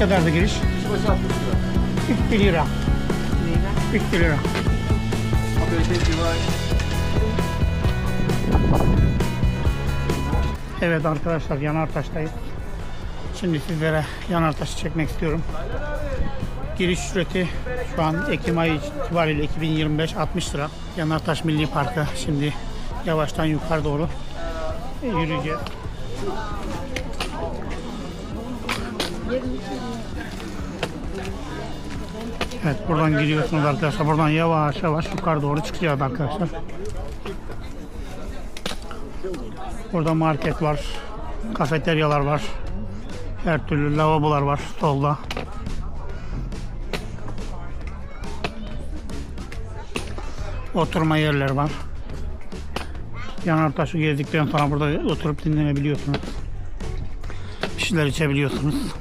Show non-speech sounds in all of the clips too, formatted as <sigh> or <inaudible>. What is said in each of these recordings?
Kadar da giriş? Kişi başı 60 lira. 50 lira. 50 lira. Evet arkadaşlar Yanartaş'tayız. Şimdi sizlere Yanartaş'ı çekmek istiyorum. Giriş ücreti şu an Ekim ayı itibariyle 2025 60 lira. Yanartaş Milli Parkı şimdi yavaştan yukarı doğru yürüyeceğiz. Evet buradan giriyorsunuz arkadaşlar. Buradan yavaş yavaş yukarı doğru çıkacağız arkadaşlar. Burada market var. Kafeteryalar var. Her türlü lavabolar var solda. Oturma yerleri var. Yanartaşı gezdikten sonra burada oturup dinlenebiliyorsunuz. Bir şeyler içebiliyorsunuz.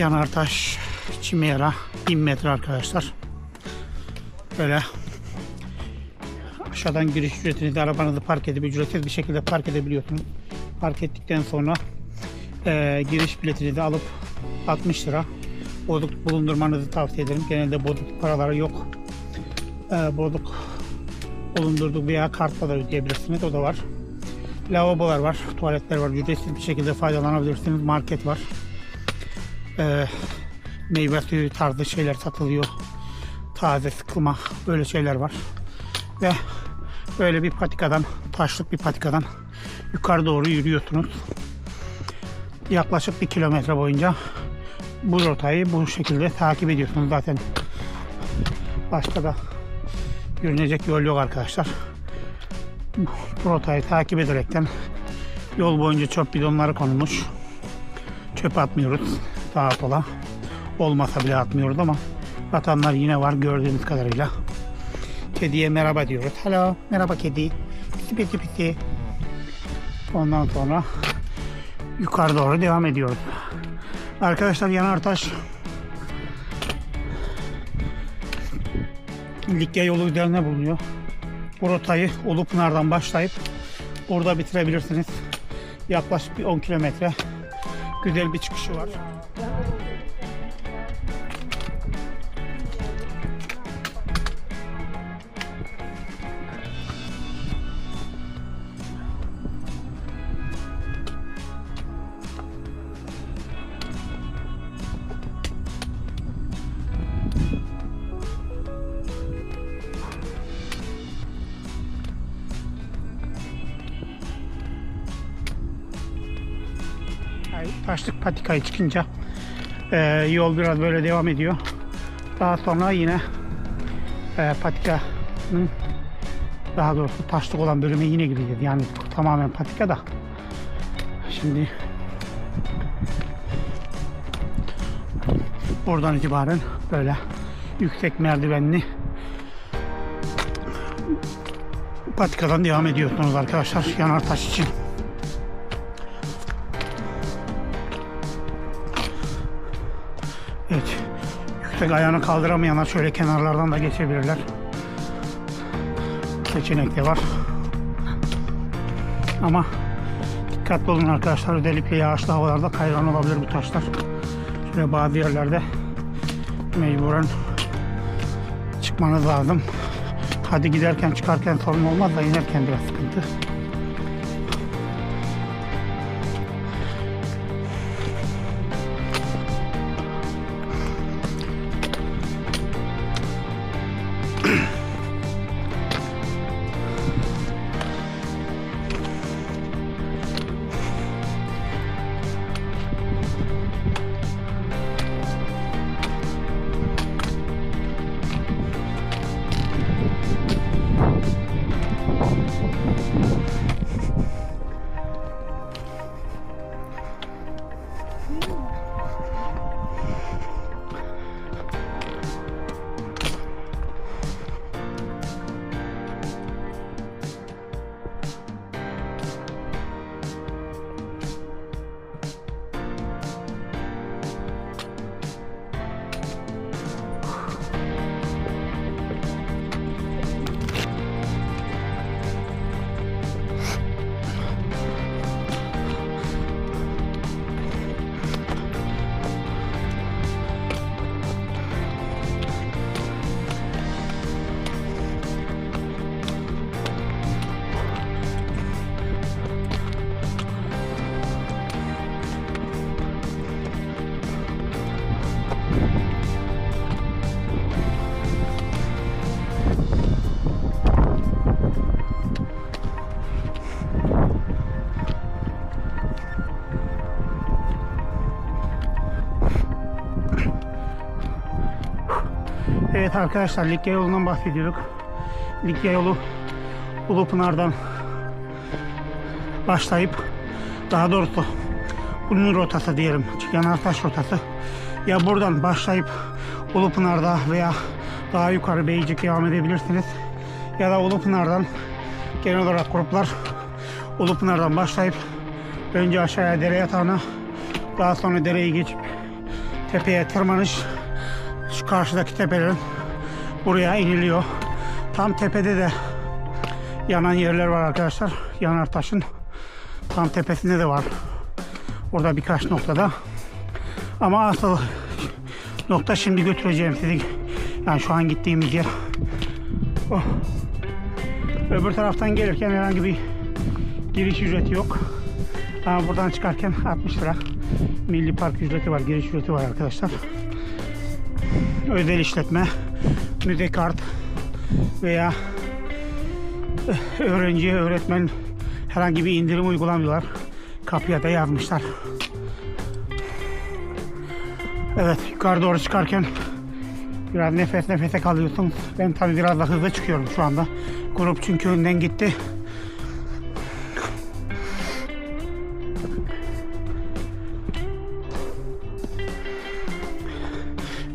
Yanartaş Çimera 1000 metre arkadaşlar. Böyle aşağıdan giriş ücretini de arabanızı park edip ücretsiz bir şekilde park edebiliyorsunuz. Park ettikten sonra eee, giriş biletini de alıp 60 lira bozuk bulundurmanızı tavsiye ederim. Genelde bozuk paraları yok. Eee bozuk bulundurduk veya kartla da ödeyebilirsiniz. O da var. Lavabolar var, tuvaletler var. Ücretsiz bir şekilde faydalanabilirsiniz. Market var e, meyve suyu tarzı şeyler satılıyor. Taze sıkılma böyle şeyler var. Ve böyle bir patikadan, taşlık bir patikadan yukarı doğru yürüyorsunuz. Yaklaşık bir kilometre boyunca bu rotayı bu şekilde takip ediyorsunuz zaten. Başka da yürünecek yol yok arkadaşlar. Bu rotayı takip ederekten yol boyunca çöp bidonları konulmuş. Çöp atmıyoruz sağa sola. Olmasa bile atmıyoruz ama atanlar yine var gördüğünüz kadarıyla. Kediye merhaba diyoruz. Hello, merhaba kedi. Pisi pisi pisi. Ondan sonra yukarı doğru devam ediyoruz. Arkadaşlar Yanartaş Likya yolu üzerine bulunuyor. Bu rotayı Ulupınar'dan başlayıp burada bitirebilirsiniz. Yaklaşık bir 10 kilometre güzel bir çıkışı var. Yani taşlık patikayı çıkınca e, yol biraz böyle devam ediyor. Daha sonra yine e, patikanın daha doğrusu taşlık olan bölüme yine gireceğiz. Yani tamamen patika da. Şimdi buradan itibaren böyle yüksek merdivenli patikadan devam ediyorsunuz arkadaşlar Yanartaş için. Evet. Yüksek ayağını kaldıramayanlar şöyle kenarlardan da geçebilirler. Seçenek de var. Ama dikkatli olun arkadaşlar. Özellikle yağışlı havalarda kaygan olabilir bu taşlar. Şöyle bazı yerlerde mecburen çıkmanız lazım. Hadi giderken çıkarken sorun olmaz da inerken biraz sıkıntı. Evet arkadaşlar Likya yolundan bahsediyorduk. Likya yolu Ulupınar'dan başlayıp daha doğrusu bunun rotası diyelim. Yanartaş rotası. Ya buradan başlayıp Ulupınar'da veya daha yukarı Beycik devam edebilirsiniz. Ya da Ulupınar'dan genel olarak gruplar Ulupınar'dan başlayıp önce aşağıya dere yatağına daha sonra dereyi geçip tepeye tırmanış şu karşıdaki tepelerin buraya iniliyor. Tam tepede de yanan yerler var arkadaşlar. Yanar taşın tam tepesinde de var. Orada birkaç noktada. Ama asıl nokta şimdi götüreceğim sizi. Yani şu an gittiğimiz yer. Oh. Öbür taraftan gelirken herhangi bir giriş ücreti yok. Ama buradan çıkarken 60 lira milli park ücreti var, giriş ücreti var arkadaşlar. Özel işletme, müze kart veya eh, öğrenci, öğretmen herhangi bir indirim uygulamıyorlar. Kapıya da yazmışlar. Evet, yukarı doğru çıkarken biraz nefes nefese kalıyorsun. Ben tabii biraz da hızlı çıkıyorum şu anda. Grup çünkü önden gitti.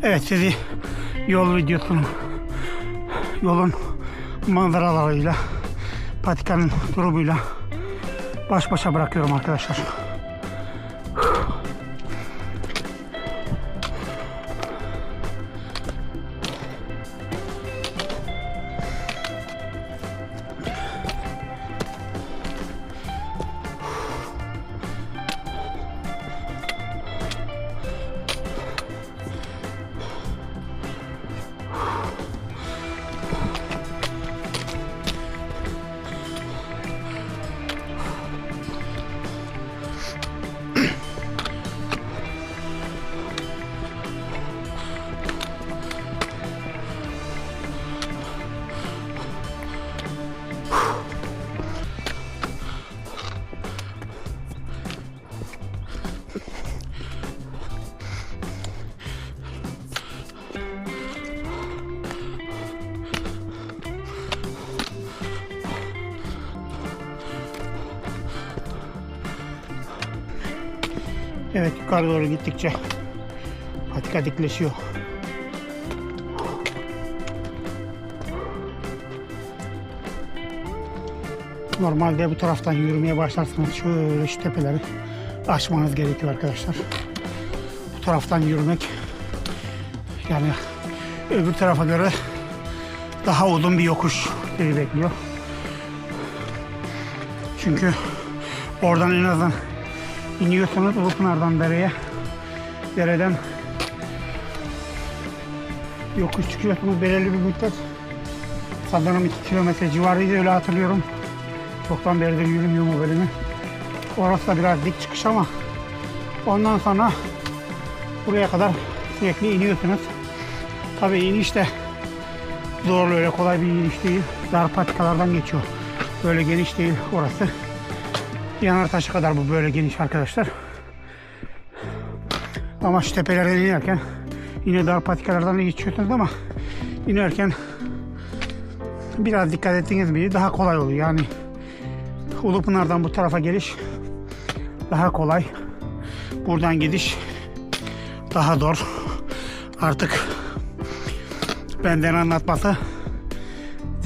Evet sizi yol videosunu yolun manzaralarıyla patikanın durumuyla baş başa bırakıyorum arkadaşlar. Evet yukarı doğru gittikçe patika dikleşiyor. Normalde bu taraftan yürümeye başlarsanız şöyle şu tepeleri aşmanız gerekiyor arkadaşlar. Bu taraftan yürümek yani öbür tarafa göre daha uzun bir yokuş beni bekliyor. Çünkü oradan en azından iniyorsunuz Ulupınar'dan dereye. Dereden yokuş çıkıyorsunuz belirli bir müddet. Sanırım 2 kilometre civarıydı öyle hatırlıyorum. Çoktan beridir yürümüyorum o bölümü. Orası da biraz dik çıkış ama ondan sonra buraya kadar sürekli iniyorsunuz. Tabii iniş de zorlu öyle kolay bir iniş değil. Dar patikalardan geçiyor. Böyle geniş değil orası. Yanar taşı kadar bu böyle geniş arkadaşlar. Ama şu tepelerden inerken yine dar patikalardan da geçiyorsunuz ama inerken biraz dikkat ettiğiniz gibi daha kolay oluyor. Yani Ulupınar'dan bu tarafa geliş daha kolay. Buradan gidiş daha zor. Artık benden anlatması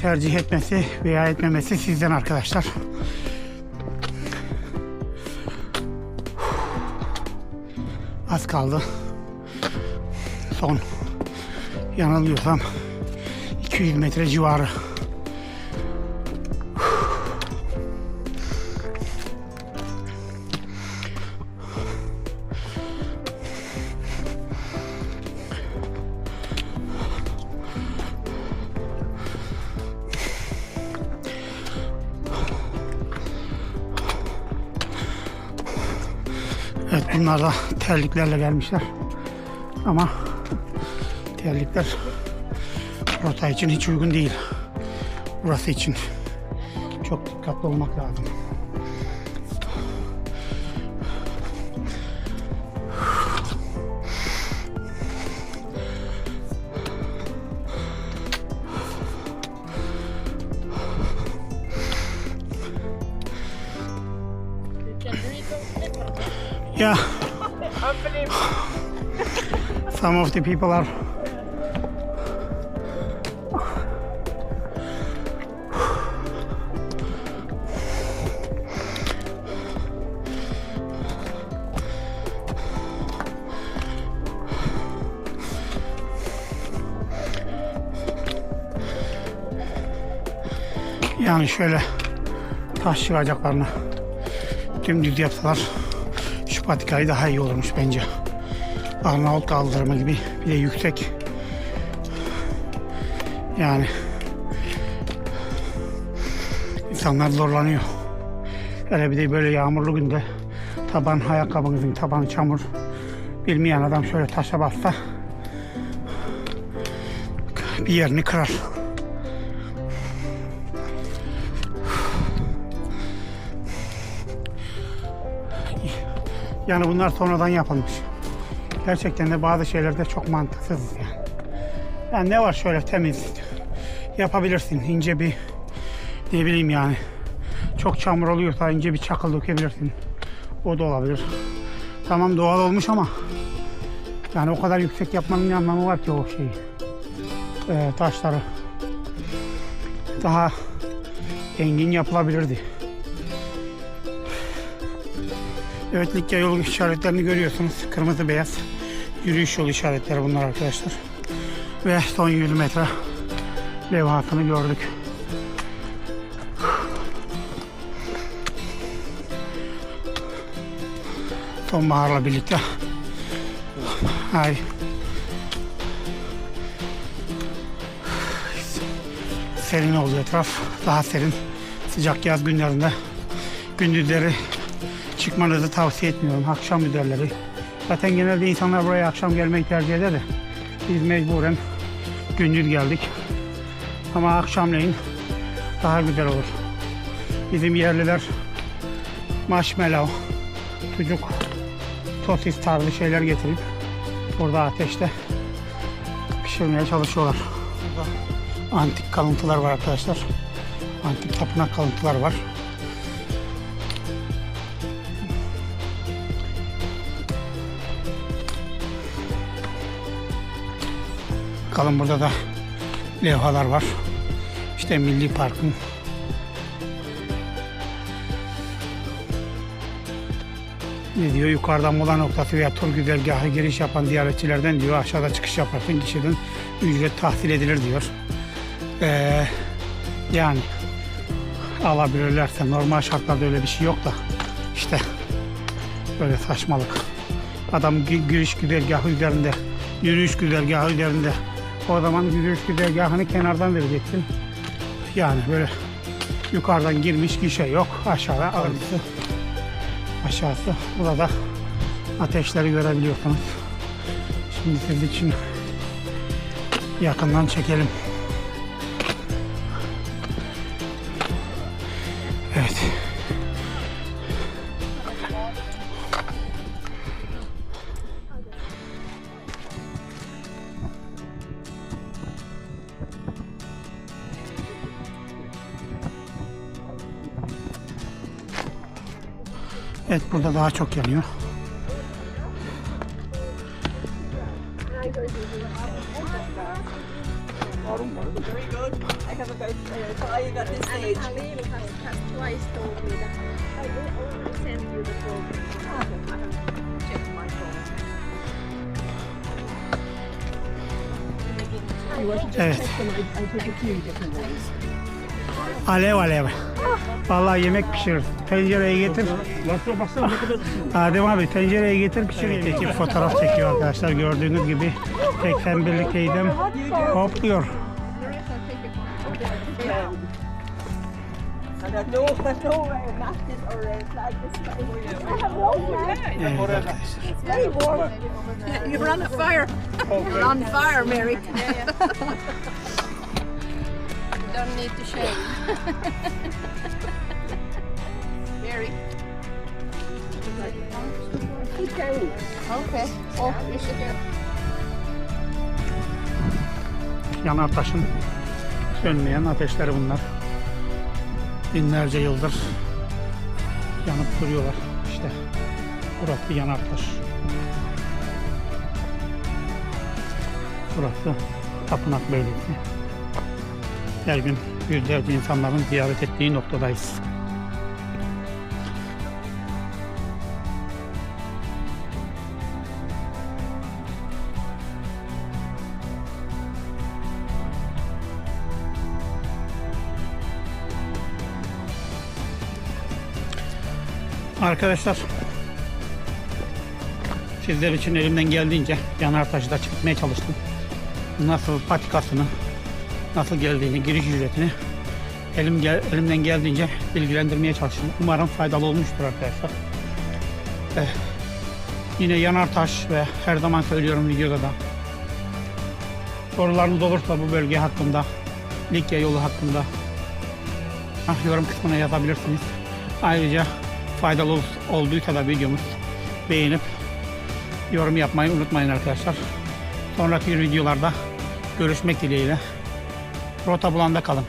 tercih etmesi veya etmemesi sizden arkadaşlar. Az kaldı. Son yanılmıyorsam 200 metre civarı. Bunlar da terliklerle gelmişler. Ama terlikler rota için hiç uygun değil. Burası için çok dikkatli olmak lazım. Yeah. Some of the people are Yani şöyle taş çıkacaklarını dümdüz yapsalar şu patikayı daha iyi olurmuş bence. Arnavut kaldırımı gibi bir de yüksek. Yani insanlar zorlanıyor. Hele bir de böyle yağmurlu günde taban ayakkabınızın tabanı çamur bilmeyen adam şöyle taşa bassa bir yerini kırar. Yani bunlar sonradan yapılmış. Gerçekten de bazı şeylerde çok mantıksız yani. Yani ne var şöyle temiz yapabilirsin ince bir ne bileyim yani çok çamur oluyorsa ince bir çakıl dökebilirsin. O da olabilir. Tamam doğal olmuş ama yani o kadar yüksek yapmanın ne anlamı var ki o şeyi Ee, taşları daha engin yapılabilirdi. Evet Likya yolu işaretlerini görüyorsunuz. Kırmızı beyaz yürüyüş yolu işaretleri bunlar arkadaşlar. Ve son 100 metre levhasını gördük. Sonbaharla birlikte. Hay. Serin oldu etraf. Daha serin. Sıcak yaz günlerinde gündüzleri çıkmanızı tavsiye etmiyorum. Akşam üzerleri. Zaten genelde insanlar buraya akşam gelmeyi tercih eder de biz mecburen gündüz geldik. Ama akşamleyin daha güzel olur. Bizim yerliler marshmallow, çocuk sosis tarzı şeyler getirip burada ateşte pişirmeye çalışıyorlar. Burada antik kalıntılar var arkadaşlar. Antik tapınak kalıntılar var. Bakalım burada da levhalar var. İşte Milli Park'ın ne diyor yukarıdan mola noktası veya tur güzergahı giriş yapan ziyaretçilerden diyor aşağıda çıkış yaparsın kişiden ücret tahsil edilir diyor. Ee, yani alabilirlerse normal şartlarda öyle bir şey yok da işte böyle saçmalık. Adam gi- giriş güzergahı üzerinde yürüyüş güzergahı üzerinde o zaman yürüyüş güzergahını kenardan vereceksin. Yani böyle yukarıdan girmiş gişe yok. Aşağıda alıntı. Aşağısı. Burada ateşleri görebiliyorsunuz. Şimdi siz için yakından çekelim. Evet burada daha çok yanıyor. Evet. Alev alev. Vallahi yemek pişirir. Tencereye getir. Adem abi tencereye getir pişir. Evet, ekip fotoğraf çekiyor arkadaşlar. Gördüğünüz gibi 81'lik teyzem hopluyor. Evet arkadaşlar. Warm. You're on fire. On fire, Mary. <laughs> Don't need to shave. Mary. Okay. Oh, you should get. Yanar taşın sönmeyen ateşleri bunlar. Binlerce yıldır yanıp duruyorlar işte. Burası Yanartaş. Burası Tapınak Belediyesi. Her gün yüzlerce insanların ziyaret ettiği noktadayız. Arkadaşlar sizler için elimden geldiğince Yanartaş'ta çıkmaya çalıştım. Nasıl patikasını, nasıl geldiğini, giriş ücretini elim gel, elimden geldiğince bilgilendirmeye çalıştım. Umarım faydalı olmuştur arkadaşlar. Eh, yine Yanartaş ve her zaman söylüyorum videoda da sorularınız olursa bu bölge hakkında, Likya yolu hakkında ah, yorum kısmına yazabilirsiniz. Ayrıca faydalı ol- olduysa da videomuz beğenip yorum yapmayı unutmayın arkadaşlar. Sonraki videolarda görüşmek dileğiyle. Rota bulanda kalın.